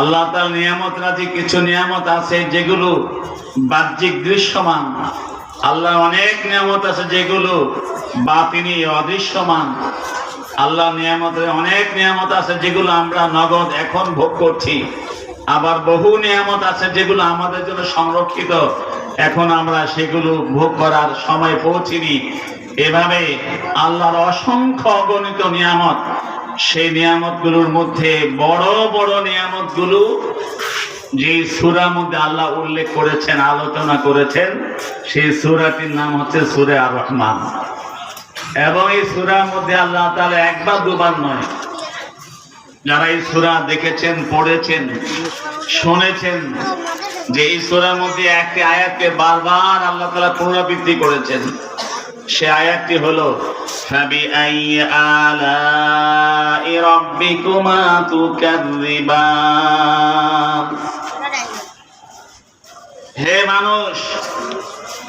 আল্লাহ তার নিয়ামত রাজি, কিছু নিয়ামত আছে যেগুলো বাহ্যিক দৃশ্যমান। আল্লাহ অনেক নিয়ামত আছে যেগুলো বাতিনি অদৃশ্যমান। আল্লাহ নিয়ামতের অনেক নিয়ামত আছে যেগুলো আমরা নগদ এখন ভোগ করছি। আবার বহু নিয়ামত আছে যেগুলো আমাদের জন্য সংরক্ষিত। এখন আমরা সেগুলো ভোগ করার সময় পৌঁছিনি। এভাবে আল্লাহর অসংখ্য অগণিত নিয়ামত সেই নিয়ামতগুলোর মধ্যে বড় বড় নিয়ামতগুলো যে সুরার মধ্যে আল্লাহ উল্লেখ করেছেন, আলোচনা করেছেন, সেই সুরাটির নাম হচ্ছে সুরে আর রহমান এবং এই সুরার মধ্যে আল্লাহ তাহলে একবার দুবার নয়, যারা এই সুরা দেখেছেন, পড়েছেন, শুনেছেন, যে এই সুরার মধ্যে একটি আয়াতকে বারবার আল্লাহ তালা পুনরাবৃত্তি করেছেন, সে আয়াতটি হলো فبأي آلاء ربكما تكذبان হে মানুষ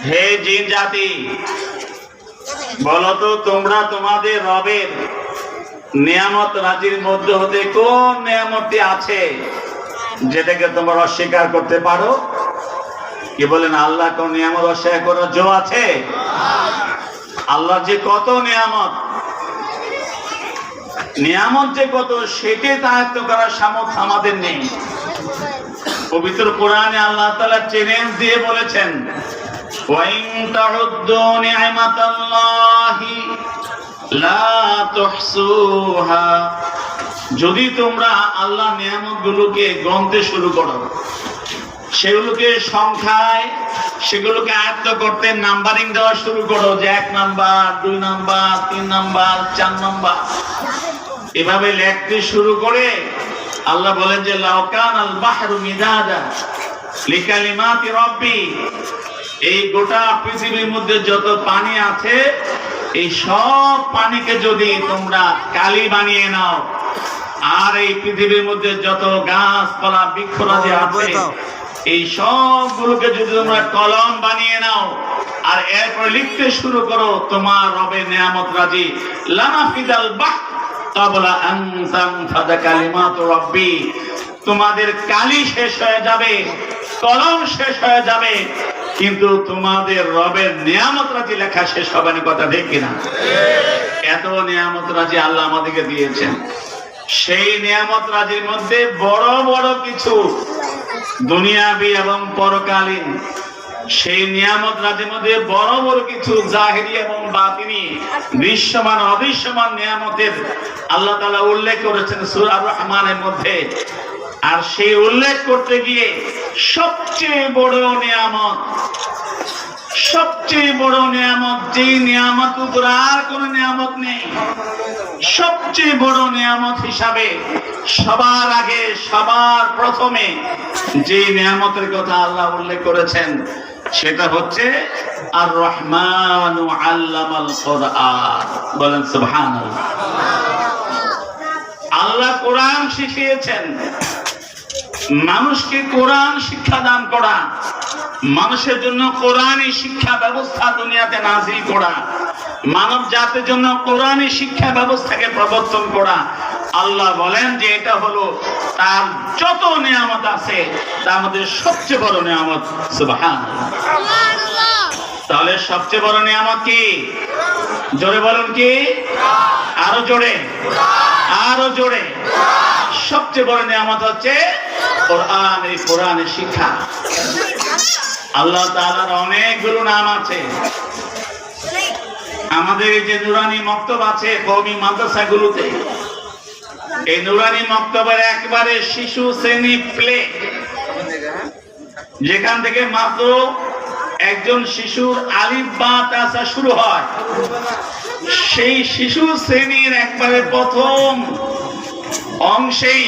হে জিন জাতি বলতো তোমরা তোমাদের রবের নিয়ামত রাজির মধ্যে হতে কোন নিয়ামতটি আছে যেটাকে তোমরা অস্বীকার করতে পারো কি বলেন আল্লাহ কোন নিয়ামত অস্বীকার করার জো আছে আল্লাহ যে কত নিয়ামত নিয়ামত যে কত সেটি তাহাত্য করার সামর্থ্য আমাদের নেই। পবিত্র কোরআনে আল্লাহ তালা চ্যালেঞ্জ দিয়ে বলেছেন যদি তোমরা আল্লাহ নিয়ামত গুলোকে গ্রন্থে শুরু করো সেগুলোকে সংখ্যায় সেগুলোকে আয়ত্ত করতে নাম্বারিং দেওয়া শুরু করো যে এক নাম্বার দুই নাম্বার তিন নাম্বার চার নাম্বার। এভাবে লেখতে শুরু করে আল্লাহ বলেন যে লাউকান আল বাহরু মিদাদা লিকালিমাতি রব্বি। এই গোটা পৃথিবীর মধ্যে যত পানি আছে এই সব পানিকে যদি তোমরা কালি বানিয়ে নাও আর এই পৃথিবীর মধ্যে যত গাছপালা বৃক্ষরাজি আছে এই সবগুলোকে যদি তোমরা কলম বানিয়ে নাও, আর এরপর লিখতে শুরু করো, তোমার রবের নিয়ামত রাজি। লানাফিদাল বাহ, কাবলা আন তানফাদা কালিমাতু রাব্বি। তোমাদের কালি শেষ হয়ে যাবে, কলম শেষ হয়ে যাবে, কিন্তু তোমাদের রবের নিয়ামত রাজি লেখা শেষ হবে না, কথা ঠিক কিনা? এত নিয়ামত রাজি আল্লাহ আমাদেরকে দিয়েছেন। সেই নিয়ামত রাজির মধ্যে বড় বড় কিছু দুনিয়াবি এবং পরকালীন। সেই নিয়ামত রাজের মধ্যে বড় বড় কিছু জাহেরি এবং বাতিনি। দৃশ্যমান, অদৃশ্যমান নিয়ামতের আল্লাহ তালা উল্লেখ করেছেন সুরা রহমানের মধ্যে। আর সেই উল্লেখ করতে গিয়ে সবচেয়ে বড় নিয়ামত সবচেয়ে বড় নিয়ামত যে নিয়ামত উপর আর কোন নিয়ামত নেই, সবচেয়ে বড় নিয়ামত হিসাবে সবার আগে, সবার প্রথমে যে নিয়ামতের কথা আল্লাহ উল্লেখ করেছেন, সেটা হচ্ছে আর রহমান আল্লামাল কোরআন। বলেন সুবহানাল্লাহ। আল্লাহ কোরআন শিখিয়েছেন, মানুষকে কোরআন শিক্ষা দান করা। মানুষের জন্য কোরআনই শিক্ষা ব্যবস্থা দুনিয়াতে নাজিল করা, মানব জাতির জন্য কোরআনই শিক্ষা ব্যবস্থাকে প্রবর্তন করা। আল্লাহ বলেন যে এটা হলো তার যত নিয়ামত আছে তার মধ্যে সবচেয়ে বড় নিয়ামত। সুবহান তাহলে সবচেয়ে বড় নিয়ামত কি? জোরে বলুন কি? আরও জোরে। আরও জোরে। সবচেয়ে বড় নিয়ামত হচ্ছে কোরআন, এই কোরআনের শিক্ষা। আল্লাহ তাআলার অনেকগুলো নাম আছে। আমাদের এই যে নুরানি মক্তব আছে কওমি মাদ্রাসাগুলোতে, এই নুরানি মক্তবের একবারে শিশু শ্রেণি প্লে যেখান থেকে মাত্র একজন শিশুর আলিফ বা তাসা শুরু হয়। সেই শিশু শ্রেণির একবারে প্রথম অংশেই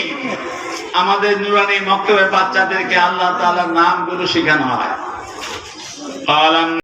আমাদের নুরানি মক্তবের বাচ্চাদেরকে আল্লাহ তাআলার নামগুলো শেখানো হয়। قال